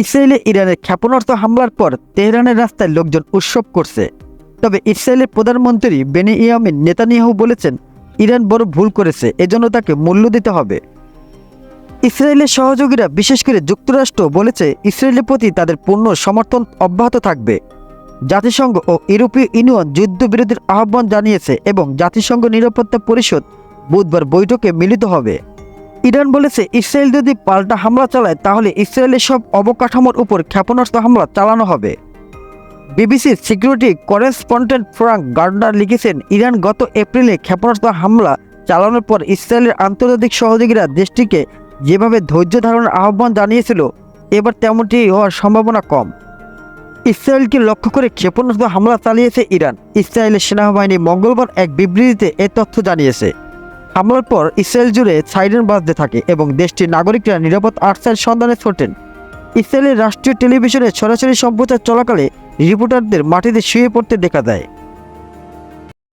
ইসরায়েলে ইরানের ক্ষেপণাস্ত্র হামলার পর তেহরানের রাস্তায় লোকজন উৎসব করছে। তবে ইসরায়েলের প্রধানমন্ত্রী বেনি ইয়ামিন নেতানিয়াহু বলেছেন, ইরান বড় ভুল করেছে, এজন্য তাকে মূল্য দিতে হবে। ইসরায়েলের সহযোগীরা, বিশেষ করে যুক্তরাষ্ট্র, বলেছে ইসরায়েলের প্রতি তাদের পূর্ণ সমর্থন অব্যাহত থাকবে। জাতিসংঘ ও ইউরোপীয় ইউনিয়ন যুদ্ধবিরতির আহ্বান জানিয়েছে এবং জাতিসংঘ নিরাপত্তা পরিষদ বুধবার বৈঠকে মিলিত হবে। ইরান বলেছে, ইসরায়েল যদি পাল্টা হামলা চালায়, তাহলে ইসরায়েলের সব অবকাঠামোর উপর ক্ষেপণাস্ত্র হামলা চালানো হবে। বিবিসির সিকিউরিটি করেসপন্ডেন্ট ফ্রাঙ্ক গার্ডনার লিখেছেন, ইরান গত এপ্রিলে ক্ষেপণাস্ত্র হামলা চালানোর পর ইসরায়েলের আন্তর্জাতিক সহযোগীরা দেশটিকে যেভাবে ধৈর্য ধারণের আহ্বান জানিয়েছিল, এবার তেমনটি হওয়ার সম্ভাবনা কম। ইসরায়েলকে লক্ষ্য করে ক্ষেপণাস্ত্র হামলা চালিয়েছে ইরান। ইসরায়েলের সেনাবাহিনী মঙ্গলবার এক বিবৃতিতে এ তথ্য জানিয়েছে। হামলার পর ইসরায়েল জুড়ে সাইরেন বাজতে থাকে এবং দেশটির নাগরিকরা নিরাপদ আশ্রয়ের সন্ধানে ছোটেন। ইসরায়েলের রাষ্ট্রীয় টেলিভিশনে সরাসরি সম্প্রচার চলাকালে রিপোর্টারদের মাটিতে শুয়ে পড়তে দেখা যায়।